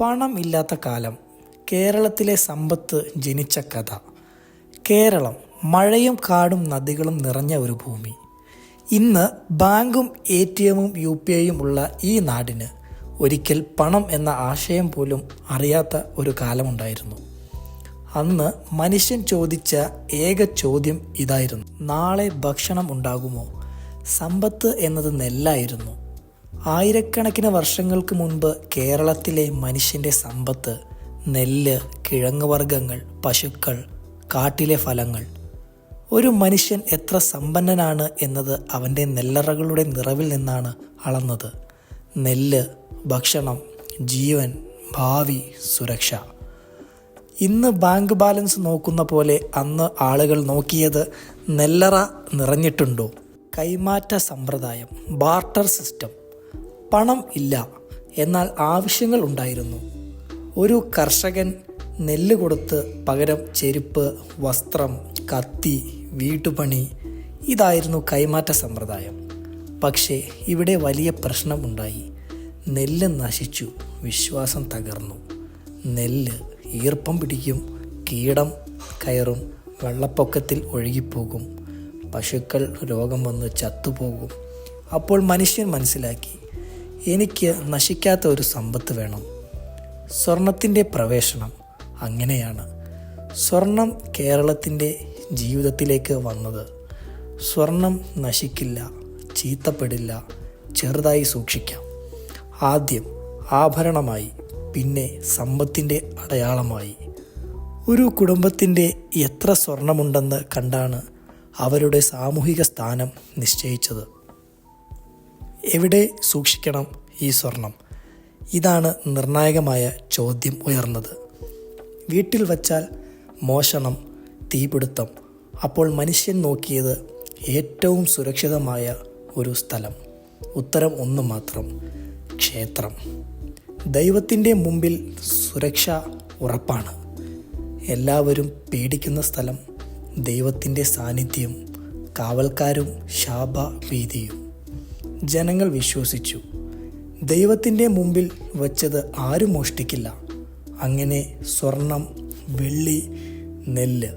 പണം ഇല്ലാത്ത കാലം. കേരളത്തിലെ സമ്പത്ത് ജനിച്ച കഥ. കേരളം മഴയും കാടും നദികളും നിറഞ്ഞ ഒരു ഭൂമി. ഇന്ന് ബാങ്കും എ ടി എമ്മും യു പി ഐയും ഉള്ള ഈ നാടിന് ഒരിക്കൽ പണം എന്ന ആശയം പോലും അറിയാത്ത ഒരു കാലമുണ്ടായിരുന്നു. അന്ന് മനുഷ്യൻ ചോദിച്ച ഏക ചോദ്യം ഇതായിരുന്നു. നാളെ ഭക്ഷണം ഉണ്ടാകുമോ? സമ്പത്ത് എന്നത് നെല്ലായിരുന്നു. ആയിരക്കണക്കിന് വർഷങ്ങൾക്ക് മുൻപ് കേരളത്തിലെ മനുഷ്യന്റെ സമ്പത്ത് നെല്ല് കിഴങ്ങുവർഗങ്ങൾ പശുക്കൾ കാട്ടിലെ ഫലങ്ങൾ. ഒരു മനുഷ്യൻ എത്ര സമ്പന്നനാണ് എന്നത് അവന്റെ നെല്ലറകളുടെ നിറവിൽ നിന്നാണ് അളന്നത്. നെല്ല് ഭക്ഷണം ജീവൻ ഭാവി സുരക്ഷ. ഇന്ന് ബാങ്ക് ബാലൻസ് നോക്കുന്ന പോലെ അന്ന് ആളുകൾ നോക്കിയത് നെല്ലറ നിറഞ്ഞിട്ടുണ്ടോ? കൈമാറ്റ സമ്പ്രദായം ബാർട്ടർ സിസ്റ്റം. പണം ഇല്ല എന്നാൽ ആവശ്യങ്ങൾ ഉണ്ടായിരുന്നു. ഒരു കർഷകൻ നെല്ല് കൊടുത്ത് പകരം ചെരുപ്പ് വസ്ത്രം കത്തി വീട്ടുപണി ഇതായിരുന്നു കൈമാറ്റ സമ്പ്രദായം. പക്ഷേ ഇവിടെ വലിയ പ്രശ്നമുണ്ടായി. നെല്ല് നശിച്ചു വിശ്വാസം തകർന്നു. നെല്ല് ഈർപ്പം പിടിക്കും കീടം കയറും വെള്ളപ്പൊക്കത്തിൽ ഒഴുകിപ്പോകും പശുക്കൾ രോഗം വന്ന് ചത്തുപോകും. അപ്പോൾ മനുഷ്യൻ മനസ്സിലാക്കി എനിക്ക് നശിക്കാത്ത ഒരു സമ്പത്ത് വേണം. സ്വർണത്തിന്റെ പ്രവേശനം അങ്ങനെയാണ്. സ്വർണം കേരളത്തിന്റെ ജീവിതത്തിലേക്ക് വന്നത്. സ്വർണം നശിക്കില്ല ചീത്തപ്പെടില്ല ചെറുതായി സൂക്ഷിക്കാം. ആദ്യം ആഭരണമായി പിന്നെ സമ്പത്തിന്റെ അടയാളമായി. ഒരു കുടുംബത്തിന്റെ എത്ര സ്വർണമുണ്ടെന്ന് കണ്ടാണ് അവരുടെ സാമൂഹിക സ്ഥാനം നിശ്ചയിച്ചത്. എവിടെ സൂക്ഷിക്കണം ഈ സ്വർണം? ഇതാണ് നിർണായകമായ ചോദ്യം ഉയർന്നത്. വീട്ടിൽ വച്ചാൽ മോഷണം തീപിടുത്തം. അപ്പോൾ മനുഷ്യൻ നോക്കിയത് ഏറ്റവും സുരക്ഷിതമായ ഒരു സ്ഥലം. ഉത്തരം ഒന്ന് മാത്രം ക്ഷേത്രം. ദൈവത്തിന്റെ മുമ്പിൽ സുരക്ഷ ഉറപ്പാണ്. എല്ലാവരും പേടിക്കുന്ന സ്ഥലം ദൈവത്തിന്റെ സാന്നിധ്യം കാവൽക്കാരും ശാപഭീതിയും ജനങ്ങൾ വിശ്വസിച്ചു. ദൈവത്തിന്റെ മുമ്പിൽ വച്ചത് ആരും മോഷ്ടിക്കില്ല. അങ്ങനെ സ്വർണം വെള്ളി നെല്ല്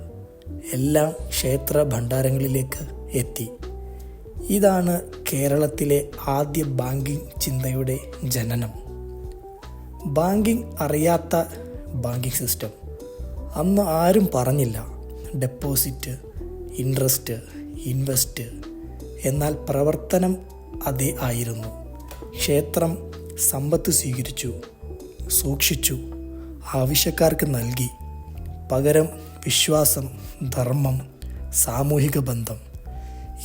എല്ലാം ക്ഷേത്ര ഭണ്ഡാരങ്ങളിലേക്ക് എത്തി. ഇതാണ് കേരളത്തിലെ ആദ്യ ബാങ്കിംഗ് ചിന്തയുടെ ജനനം. ബാങ്കിംഗ് അറിയാത്ത ബാങ്കിംഗ് സിസ്റ്റം. അന്ന് ആരും പറഞ്ഞില്ല. Deposit interest invest. എന്നാൽ പ്രവർത്തനം അതേ ആയിരുന്നു. ക്ഷേത്രം സമ്പത്ത് സ്വീകരിച്ചു സൂക്ഷിച്ചു ആവശ്യക്കാർക്ക് നൽകി. പകരം വിശ്വാസം ധർമ്മം സാമൂഹിക ബന്ധം.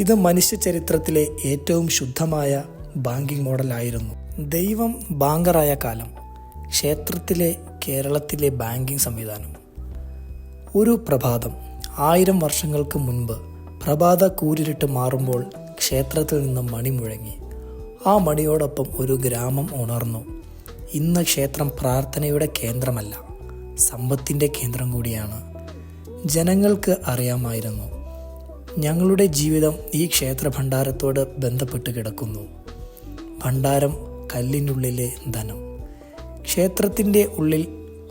ഇത് മനുഷ്യ ചരിത്രത്തിലെ ഏറ്റവും ശുദ്ധമായ ബാങ്കിങ് മോഡലായിരുന്നു. ദൈവം ബാങ്കറായ കാലം ക്ഷേത്രത്തിലെ കേരളത്തിലെ ബാങ്കിങ് സംവിധാനം. ഒരു പ്രഭാതം ആയിരം വർഷങ്ങൾക്ക് മുൻപ് പ്രഭാത കൂരിരുട്ട് മാറുമ്പോൾ ക്ഷേത്രത്തിൽ നിന്നും മണി മുഴങ്ങി. ആ മണിയോടൊപ്പം ഒരു ഗ്രാമം ഉണർന്നു. ഇന്ന് ക്ഷേത്രം പ്രാർത്ഥനയുടെ കേന്ദ്രമല്ല സമ്പത്തിന്റെ കേന്ദ്രം കൂടിയാണ്. ജനങ്ങൾക്ക് അറിയാമായിരുന്നു ഞങ്ങളുടെ ജീവിതം ഈ ക്ഷേത്ര ഭണ്ഡാരത്തോട് ബന്ധപ്പെട്ട് കിടക്കുന്നു. ഭണ്ഡാരം കല്ലിനുള്ളിലെ ധനം. ക്ഷേത്രത്തിന്റെ ഉള്ളിൽ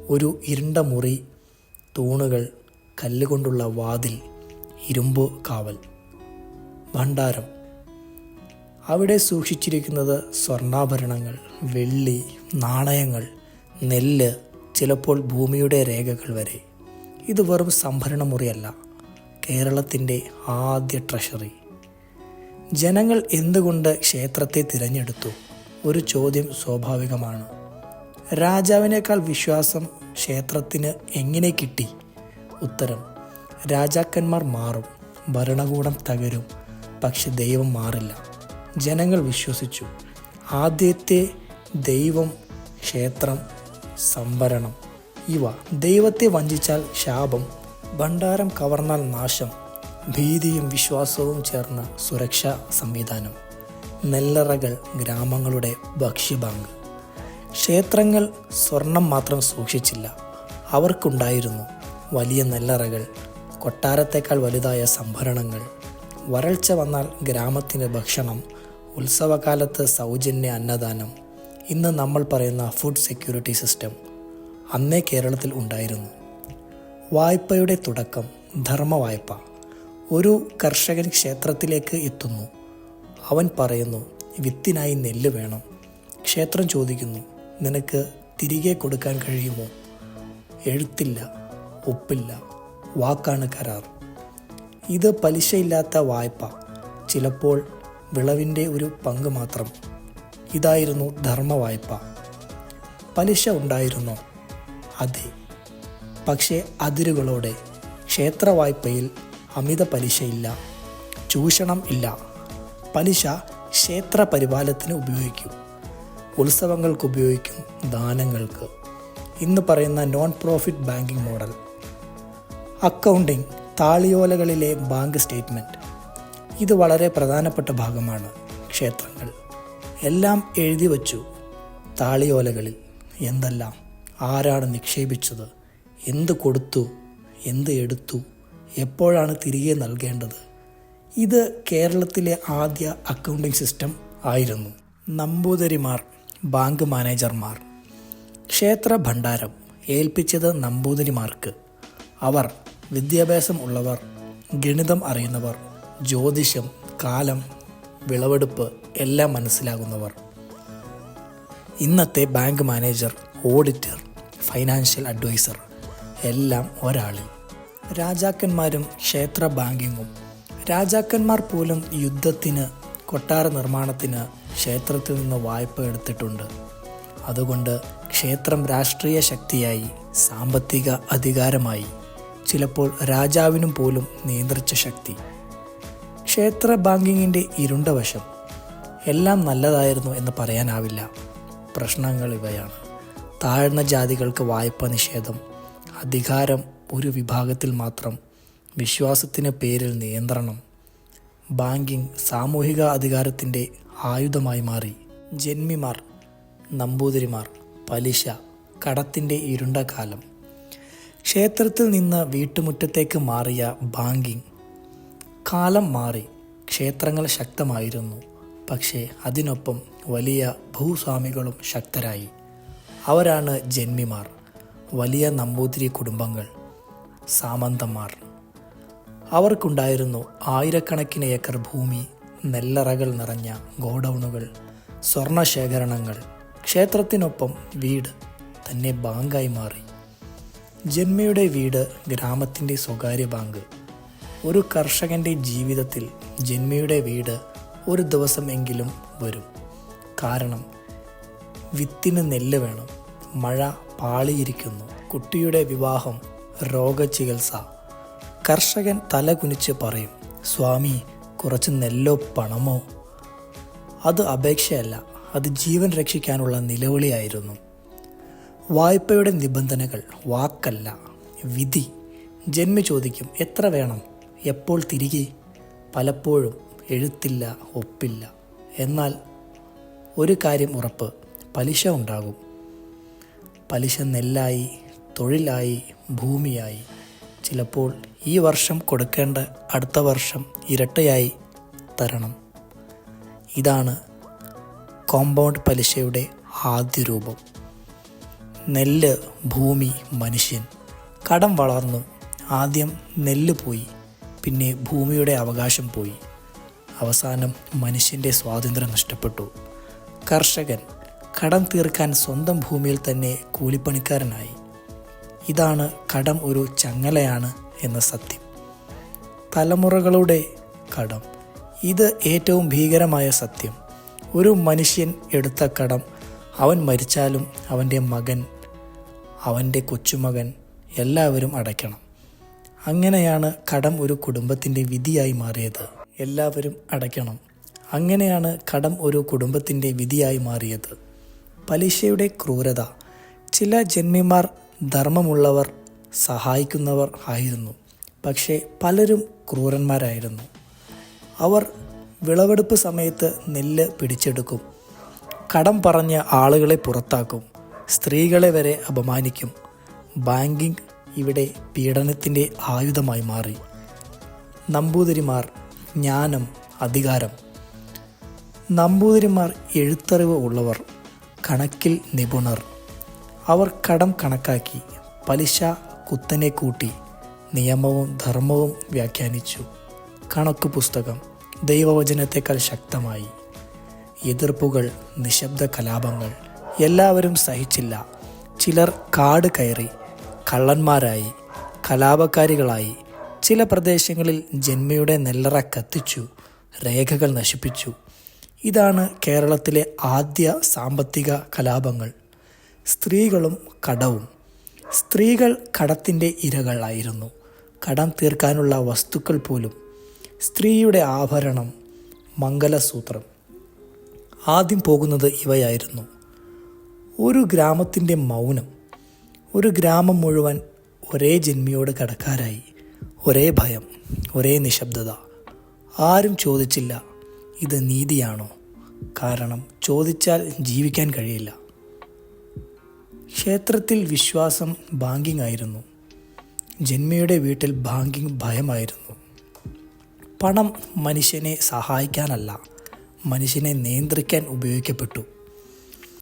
ഒരു ഇരുണ്ട മുറി തൂണുകൾ കല്ലുകൊണ്ടുള്ള വാതിൽ ഇരുമ്പ് കാവൽ. ഭണ്ഡാരം അവിടെ സൂക്ഷിച്ചിരിക്കുന്നത് സ്വർണാഭരണങ്ങൾ വെള്ളി നാണയങ്ങൾ നെല്ല് ചിലപ്പോൾ ഭൂമിയുടെ രേഖകൾ വരെ. ഇത് വെറും സംഭരണ മുറിയല്ല കേരളത്തിന്റെ ആദ്യ ട്രഷറി. ജനങ്ങൾ എന്തുകൊണ്ട് ക്ഷേത്രത്തെ തിരഞ്ഞെടുത്തു? ഒരു ചോദ്യം സ്വാഭാവികമാണ്. രാജാവിനേക്കാൾ വിശ്വാസം ക്ഷേത്രത്തിന് എങ്ങനെ കിട്ടി? ഉത്തരം രാജാക്കന്മാർ മാറും ഭരണകൂടം തകരും പക്ഷെ ദൈവം മാറില്ല. ജനങ്ങൾ വിശ്വസിച്ചു. ആദ്യത്തെ ദൈവം ക്ഷേത്രം സംവരണം. ഇവ ദൈവത്തെ വഞ്ചിച്ചാൽ ശാപം ഭണ്ഡാരം കവർന്നാൽ നാശം ഭീതിയും വിശ്വാസവും ചേർന്ന സുരക്ഷാ സംവിധാനം. നെല്ലറകൾ ഗ്രാമങ്ങളുടെ ഭക്ഷ്യബാങ്ക്. ക്ഷേത്രങ്ങൾ സ്വർണം മാത്രം സൂക്ഷിച്ചില്ല. അവർക്കുണ്ടായിരുന്നു വലിയ നെല്ലറകൾ കൊട്ടാരത്തേക്കാൾ വലുതായ സംഭരണങ്ങൾ. വരൾച്ച വന്നാൽ ഗ്രാമത്തിന് ഭക്ഷണം ഉത്സവകാലത്ത് സൗജന്യ അന്നദാനം. ഇന്ന് നമ്മൾ പറയുന്ന ഫുഡ് സെക്യൂരിറ്റി സിസ്റ്റം അന്നേ കേരളത്തിൽ ഉണ്ടായിരുന്നു. വായ്പയുടെ തുടക്കം ധർമ്മ വായ്പ. ഒരു കർഷകൻ ക്ഷേത്രത്തിലേക്ക് എത്തുന്നു. അവൻ പറയുന്നു വിത്തിനായി നെല്ല് വേണം. ക്ഷേത്രം ചോദിക്കുന്നു നിനക്ക് തിരികെ കൊടുക്കാൻ കഴിയുമോ? എഴുത്തില്ല ഒപ്പില്ല. വാക്കാണ് കരാർ. ഇത് പലിശയില്ലാത്ത വായ്പ. ചിലപ്പോൾ വിളവിന്റെ ഒരു പങ്ക് മാത്രം. ഇതായിരുന്നു ധർമ്മ വായ്പ. പലിശ ഉണ്ടായിരുന്നോ. അതെ. പക്ഷേ അതിരുകളോടെ ക്ഷേത്ര വായ്പയിൽ അമിത പലിശയില്ല. ചൂഷണം ഇല്ല. പലിശ ക്ഷേത്ര പരിപാലനത്തിന് ഉപയോഗിക്കും. ഉത്സവങ്ങൾക്ക് ഉപയോഗിക്കും ദാനങ്ങൾക്ക്. ഇന്ന് പറയുന്ന non profit banking model accounting താളിയോലകളിലെ bank statement ഇത് വളരെ പ്രധാനപ്പെട്ട ഭാഗമാണ് ക്ഷേത്രങ്ങൾ. എല്ലാം എഴുതി വച്ചു താളിയോലകളിൽ എന്തെല്ലാം ആരാണ് നിക്ഷേപിച്ചത് എന്ത് കൊടുത്തു എന്ത് എടുത്തു എപ്പോഴാണ് തിരികെ നൽകേണ്ടത്. ഇത് കേരളത്തിലെ ആദ്യ അക്കൗണ്ടിംഗ് സിസ്റ്റം ആയിരുന്നു. നമ്പൂതിരിമാർ ബാങ്ക് മാനേജർമാർ. ക്ഷേത്ര ഭണ്ഡാരം ഏൽപ്പിച്ചത് നമ്പൂതിരിമാർക്ക്. അവർ വിദ്യാഭ്യാസം ഉള്ളവർ ഗണിതം അറിയുന്നവർ ജ്യോതിഷം കാലം വിളവെടുപ്പ് എല്ലാം മനസ്സിലാകുന്നവർ. ഇന്നത്തെ bank manager auditor financial advisor എല്ലാം ഒരാളിൽ. രാജാക്കന്മാരും ക്ഷേത്ര ബാങ്കിങ്ങും. രാജാക്കന്മാർ പോലും യുദ്ധത്തിന് കൊട്ടാര നിർമ്മാണത്തിന് ക്ഷേത്രത്തിൽ നിന്ന് വായ്പ എടുത്തിട്ടുണ്ട്. അതുകൊണ്ട് ക്ഷേത്രം രാഷ്ട്രീയ ശക്തിയായി സാമ്പത്തിക അധികാരമായി. ചിലപ്പോൾ രാജാവിനും പോലും നിയന്ത്രിച്ച ശക്തി. ക്ഷേത്ര ബാങ്കിങ്ങിന്റെ ഇരുണ്ട വശം എല്ലാം നല്ലതായിരുന്നു എന്ന് പറയാനാവില്ല. പ്രശ്നങ്ങൾ ഇവയാണ്. താഴ്ന്ന ജാതികൾക്ക് വായ്പ നിഷേധം അധികാരം ഒരു വിഭാഗത്തിൽ മാത്രം വിശ്വാസത്തിന് പേരിൽ നിയന്ത്രണം ബാങ്കിങ് സാമൂഹിക അധികാരത്തിന്റെ ആയുധമായി മാറി. ജന്മിമാർ നമ്പൂതിരിമാർ പലിശ കടത്തിന്റെ ഇരുണ്ട കാലം. ക്ഷേത്രത്തിൽ നിന്ന് വീട്ടുമുറ്റത്തേക്ക് മാറിയ ബാങ്കിങ്. കാലം മാറി ക്ഷേത്രങ്ങൾ ശക്തമായിരുന്നു. പക്ഷേ അതിനൊപ്പം വലിയ ഭൂസ്വാമികളും ശക്തരായി. അവരാണ് ജന്മിമാർ. വലിയ നമ്പൂതിരി കുടുംബങ്ങൾ. സാമന്തന്മാർ. അവർക്കുണ്ടായിരുന്നു ആയിരക്കണക്കിന് ഏക്കർ ഭൂമി നെല്ലറകൾ നിറഞ്ഞ ഗോഡൗണുകൾ സ്വർണശേഖരണങ്ങൾ ക്ഷേത്രത്തിനൊപ്പം വീട് തന്നെ ബാങ്കായി മാറി. ജന്മയുടെ വീട് ഗ്രാമത്തിന്റെ സ്വകാര്യ ബാങ്ക്. ഒരു കർഷകന്റെ ജീവിതത്തിൽ ജന്മയുടെ വീട് ഒരു ദിവസം എങ്കിലും വരും. കാരണം വിത്തിന് നെല്ല് വേണം മഴ പാളിയിരിക്കുന്നു കുട്ടിയുടെ വിവാഹം രോഗചികിത്സ. കർഷകൻ തല കുനിച്ച് പറയും സ്വാമി കുറച്ച് നെല്ലോ പണമോ? അത് അപേക്ഷയല്ല അത് ജീവൻ രക്ഷിക്കാനുള്ള നിലവിളിയായിരുന്നു. വായ്പയുടെ നിബന്ധനകൾ വാക്കല്ല വിധി. ജന്മി ചോദിക്കും എത്ര വേണം? എപ്പോൾ തിരികെ? പലപ്പോഴും എഴുത്തില്ല ഒപ്പില്ല. എന്നാൽ ഒരു കാര്യം ഉറപ്പ് പലിശ ഉണ്ടാകും. പലിശ നെല്ലായി തൊഴിലായി ഭൂമിയായി. ചിലപ്പോൾ ഈ വർഷം കൊടുക്കേണ്ട അടുത്ത വർഷം ഇരട്ടയായി തരണം. ഇതാണ് കോമ്പൗണ്ട് പലിശയുടെ ആദ്യ രൂപം. നെല്ല് ഭൂമി മനുഷ്യൻ. കടം വളർന്നു. ആദ്യം നെല്ല് പോയി. പിന്നെ ഭൂമിയുടെ അവകാശം പോയി. അവസാനം മനുഷ്യന്റെ സ്വാതന്ത്ര്യം നഷ്ടപ്പെട്ടു. കർഷകൻ കടം തീർക്കാൻ സ്വന്തം ഭൂമിയിൽ തന്നെ കൂലിപ്പണിക്കാരനായി. ഇതാണ് കടം ഒരു ചങ്ങലയാണ് എന്ന സത്യം. തലമുറകളുടെ കടം. ഇത് ഏറ്റവും ഭീകരമായ സത്യം. ഒരു മനുഷ്യൻ എടുത്ത കടം അവൻ മരിച്ചാലും അവന്റെ മകൻ അവന്റെ കൊച്ചുമകൻ എല്ലാവരും അടയ്ക്കണം. അങ്ങനെയാണ് കടം ഒരു കുടുംബത്തിന്റെ വിധിയായി മാറിയത്. എല്ലാവരും അടയ്ക്കണം. അങ്ങനെയാണ് കടം ഒരു കുടുംബത്തിന്റെ വിധിയായി മാറിയത്. പലിശയുടെ ക്രൂരത. ചില ജന്മിമാർ ധർമ്മമുള്ളവർ സഹായിക്കുന്നവർ ആയിരുന്നു. പക്ഷേ പലരും ക്രൂരന്മാരായിരുന്നു. അവർ വിളവെടുപ്പ് സമയത്ത് നെല്ല് പിടിച്ചെടുക്കും. കടം പറഞ്ഞ ആളുകളെ പുറത്താക്കും. സ്ത്രീകളെ വരെ അപമാനിക്കും. ബാങ്കിങ് ഇവിടെ പീഡനത്തിന്റെ ആയുധമായി മാറി. നമ്പൂതിരിമാർ ജ്ഞാനം അധികാരം. നമ്പൂതിരിമാർ എഴുത്തറിവ് ഉള്ളവർ കണക്കിൽ നിപുണർ. അവർ കടം കണക്കാക്കി പലിശ കുത്തനെ കൂട്ടി നിയമവും ധർമ്മവും വ്യാഖ്യാനിച്ചു. കണക്ക് പുസ്തകം ദൈവവചനത്തെക്കാൾ ശക്തമായി. എതിർപ്പുകൾ നിശബ്ദ കലാപങ്ങൾ എല്ലാവരും സഹിച്ചില്ല. ചിലർ കാട് കയറി കള്ളന്മാരായി കലാപകാരികളായി ചില പ്രദേശങ്ങളിൽ ജന്മയുടെ നെല്ലറ കത്തിച്ചു രേഖകൾ നശിപ്പിച്ചു. ഇതാണ് കേരളത്തിലെ ആദ്യ സാമ്പത്തിക കലാപങ്ങൾ. സ്ത്രീകളും കടവും. സ്ത്രീകൾ കടത്തിന്റെ ഇരകളായിരുന്നു. കടം തീർക്കാനുള്ള വസ്തുക്കൾ പോലും. സ്ത്രീയുടെ ആഭരണം മംഗലസൂത്രം. ആദ്യം പോകുന്നത് ഇവയായിരുന്നു. ഒരു ഗ്രാമത്തിന്റെ മൗനം ഒരു ഗ്രാമം മുഴുവൻ ഒരേ ജന്മിയോട് കടക്കാരായി ഒരേ ഭയം ഒരേ നിശബ്ദത. ആരും ചോദിച്ചില്ല ഇത് നീതിയാണോ? കാരണം ചോദിച്ചാൽ ജീവിക്കാൻ കഴിയില്ല. ക്ഷേത്രത്തിൽ വിശ്വാസം ബാങ്കിങ് ആയിരുന്നു. ജന്മിയുടെ വീട്ടിൽ ബാങ്കിങ് ഭയമായിരുന്നു. പണം മനുഷ്യനെ സഹായിക്കാനല്ല മനുഷ്യനെ നിയന്ത്രിക്കാൻ ഉപയോഗിക്കപ്പെട്ടു.